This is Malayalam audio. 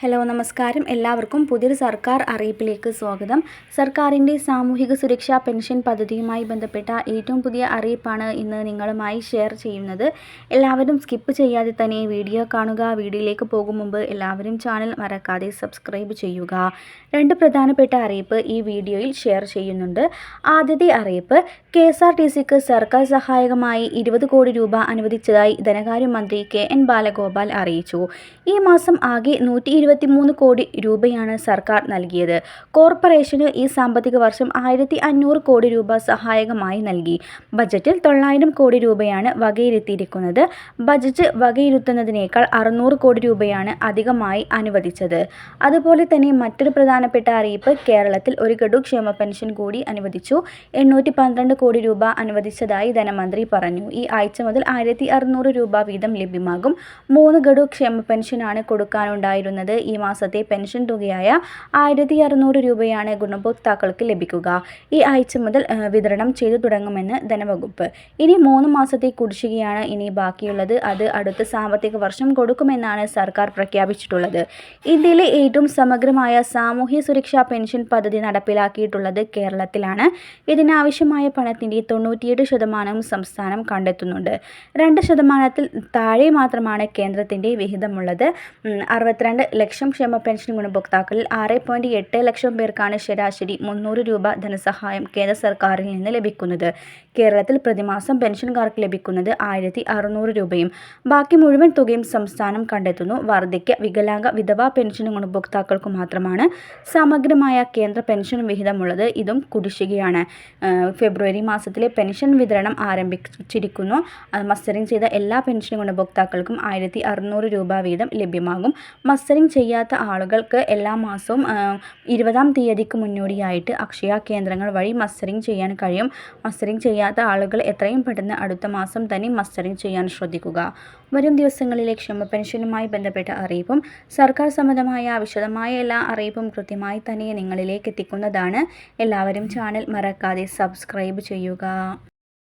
ഹലോ നമസ്കാരം. എല്ലാവർക്കും പുതിയൊരു സർക്കാർ അറിയിപ്പിലേക്ക് സ്വാഗതം. സർക്കാരിന്റെ സാമൂഹിക സുരക്ഷാ പെൻഷൻ പദ്ധതിയുമായി ബന്ധപ്പെട്ട ഏറ്റവും പുതിയ അറിയിപ്പാണ് ഇന്ന് നിങ്ങളുമായി ഷെയർ ചെയ്യുന്നത്. എല്ലാവരും സ്കിപ്പ് ചെയ്യാതെ തന്നെ വീഡിയോ കാണുക. വീഡിയോയിലേക്ക് പോകും മുമ്പ് എല്ലാവരും ചാനൽ മറക്കാതെ സബ്സ്ക്രൈബ് ചെയ്യുക. രണ്ട് പ്രധാനപ്പെട്ട അറിയിപ്പ് ഈ വീഡിയോയിൽ ഷെയർ ചെയ്യുന്നുണ്ട്. ആദ്യത്തെ അറിയിപ്പ് കെ എസ് ആർ ടി സിക്ക് സർക്കാർ സഹായകമായി ഇരുപത് കോടി രൂപ അനുവദിച്ചതായി ധനകാര്യമന്ത്രി കെ എൻ ബാലഗോപാൽ അറിയിച്ചു. ഈ മാസം ആകെ നൂറ്റി ഇരുപത്തിമൂന്ന് കോടി രൂപയാണ് സർക്കാർ നൽകിയത്. കോർപ്പറേഷന് ഈ സാമ്പത്തിക വർഷം ആയിരത്തി അഞ്ഞൂറ് കോടി രൂപ സഹായകമായി നൽകി. ബജറ്റിൽ തൊള്ളായിരം കോടി രൂപയാണ് വകയിരുത്തിയിരിക്കുന്നത്. ബജറ്റ് വകയിരുത്തുന്നതിനേക്കാൾ അറുന്നൂറ് കോടി രൂപയാണ് അധികമായി അനുവദിച്ചത്. അതുപോലെ തന്നെ മറ്റൊരു പ്രധാനപ്പെട്ട അറിയിപ്പ് കേരളത്തിൽ ഒരു ഗഡു ക്ഷേമ പെൻഷൻ കൂടി അനുവദിച്ചു. എണ്ണൂറ്റി പന്ത്രണ്ട് കോടി രൂപ അനുവദിച്ചതായി ധനമന്ത്രി പറഞ്ഞു. ഈ ആഴ്ച മുതൽ ആയിരത്തി രൂപ വീതം ലഭ്യമാകും. മൂന്ന് ഗഡു ക്ഷേമ പെൻഷനാണ് കൊടുക്കാനുണ്ടായിരുന്നത്. ഈ മാസത്തെ പെൻഷൻ തുകയായ ആയിരത്തി അറുന്നൂറ് രൂപയാണ് ഗുണഭോക്താക്കൾക്ക് ലഭിക്കുക. ഈ ആഴ്ച മുതൽ വിതരണം ചെയ്തു തുടങ്ങുമെന്ന് ധനവകുപ്പ്. ഇനി മൂന്ന് മാസത്തെ കുടിശ്ശികയാണ് ഇനി ബാക്കിയുള്ളത്. അത് അടുത്ത സാമ്പത്തിക വർഷം കൊടുക്കുമെന്നാണ് സർക്കാർ പ്രഖ്യാപിച്ചിട്ടുള്ളത്. ഇന്ത്യയിലെ ഏറ്റവും സമഗ്രമായ സാമൂഹ്യ സുരക്ഷാ പെൻഷൻ പദ്ധതി നടപ്പിലാക്കിയിട്ടുള്ളത് കേരളത്തിലാണ്. ഇതിനാവശ്യമായ പണത്തിന്റെ തൊണ്ണൂറ്റിയെട്ട് ശതമാനവും സംസ്ഥാനം കണ്ടെത്തുന്നുണ്ട്. രണ്ട് ശതമാനത്തിൽ താഴെ മാത്രമാണ് കേന്ദ്രത്തിന്റെ വിഹിതമുള്ളത്. അറുപത്തിരണ്ട് ലക്ഷം ക്ഷേമ പെൻഷൻ ഗുണഭോക്താക്കളിൽ ആറ് പോയിന്റ് എട്ട് ലക്ഷം പേർക്കാണ് ശരാശരി മുന്നൂറ് രൂപ ധനസഹായം കേന്ദ്ര സർക്കാരിൽ നിന്ന് ലഭിക്കുന്നത്. കേരളത്തിൽ പ്രതിമാസം പെൻഷൻകാർക്ക് ലഭിക്കുന്നത് ആയിരത്തി അറുന്നൂറ് രൂപയും ബാക്കി മുഴുവൻ തുകയും സംസ്ഥാനം കണ്ടെത്തുന്നു. വാർദ്ധക്യ വികലാംഗ വിധവാ പെൻഷൻ ഗുണഭോക്താക്കൾക്ക് മാത്രമാണ് സമഗ്രമായ കേന്ദ്ര പെൻഷൻ വിഹിതമുള്ളത്. ഇതും കുടിശ്ശികയാണ്. ഫെബ്രുവരി മാസത്തിലെ പെൻഷൻ വിതരണം ആരംഭിച്ചിരിക്കുന്നു. മസ്റ്ററിംഗ് ചെയ്ത എല്ലാ പെൻഷൻ ഗുണഭോക്താക്കൾക്കും ആയിരത്തി രൂപ വീതം ലഭ്യമാകും. മസ്റ്ററിംഗ് ചെയ്യാത്ത ആളുകൾക്ക് എല്ലാ മാസവും ഇരുപതാം തീയതിക്ക് മുന്നോടിയായിട്ട് അക്ഷയ കേന്ദ്രങ്ങൾ വഴി മസ്റ്ററിംഗ് ചെയ്യാൻ കഴിയും. മസ്റ്ററിംഗ് ചെയ്യാത്ത ആളുകൾ എത്രയും പെട്ടെന്ന് അടുത്ത മാസം തന്നെ മസ്റ്ററിംഗ് ചെയ്യാൻ ശ്രദ്ധിക്കുക. വരും ദിവസങ്ങളിലെ ക്ഷമ പെൻഷനുമായി ബന്ധപ്പെട്ട അറിയിപ്പും സർക്കാർ സംബന്ധമായ വിശദമായ എല്ലാ അറിയിപ്പും കൃത്യമായി തന്നെ നിങ്ങളിലേക്ക് എത്തിക്കുന്നതാണ്. എല്ലാവരും ചാനൽ മറക്കാതെ സബ്സ്ക്രൈബ് ചെയ്യുക.